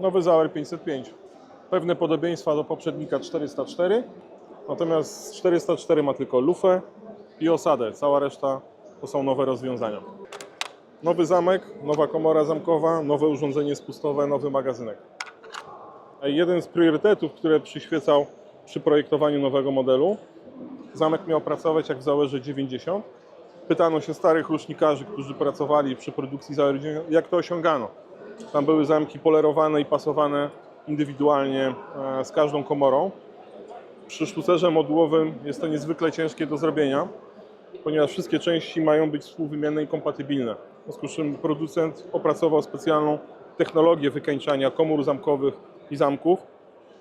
Nowy Zauer 505. Pewne podobieństwa do poprzednika 404, natomiast 404 ma tylko lufę i osadę. Cała reszta to są nowe rozwiązania. Nowy zamek, nowa komora zamkowa, nowe urządzenie spustowe, nowy magazynek. Jeden z priorytetów, który przyświecał przy projektowaniu nowego modelu, zamek miał pracować jak w Zauerze 90. Pytano się starych rusznikarzy, którzy pracowali przy produkcji Zauer 90, jak to osiągano. Tam były zamki polerowane i pasowane indywidualnie e, z każdą komorą. Przy sztucerze modułowym jest to niezwykle ciężkie do zrobienia, ponieważ wszystkie części mają być współwymienne i kompatybilne. W związku z czym producent opracował specjalną technologię wykańczania komór zamkowych i zamków,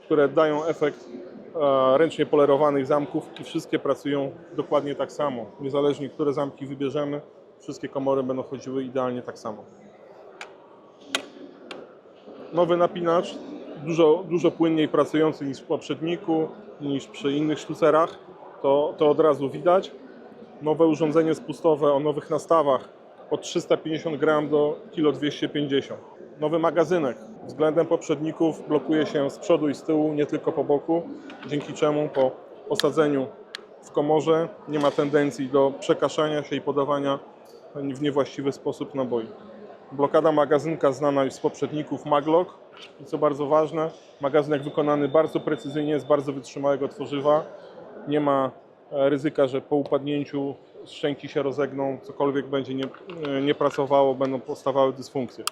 które dają efekt e, ręcznie polerowanych zamków i wszystkie pracują dokładnie tak samo. Niezależnie, które zamki wybierzemy, wszystkie komory będą chodziły idealnie tak samo. Nowy napinacz, dużo, dużo płynniej pracujący niż w poprzedniku, niż przy innych sztucerach, to, to od razu widać. Nowe urządzenie spustowe o nowych nastawach od 350 gram do 1250 kg. Nowy magazynek względem poprzedników blokuje się z przodu i z tyłu, nie tylko po boku, dzięki czemu po osadzeniu w komorze nie ma tendencji do przekaszania się i podawania w niewłaściwy sposób naboi. Blokada magazynka znana już z poprzedników Maglock i co bardzo ważne, magazynek wykonany bardzo precyzyjnie z bardzo wytrzymałego tworzywa. Nie ma e, ryzyka, że po upadnięciu szczęki się rozegną, cokolwiek będzie nie, e, nie pracowało, będą powstawały dysfunkcje.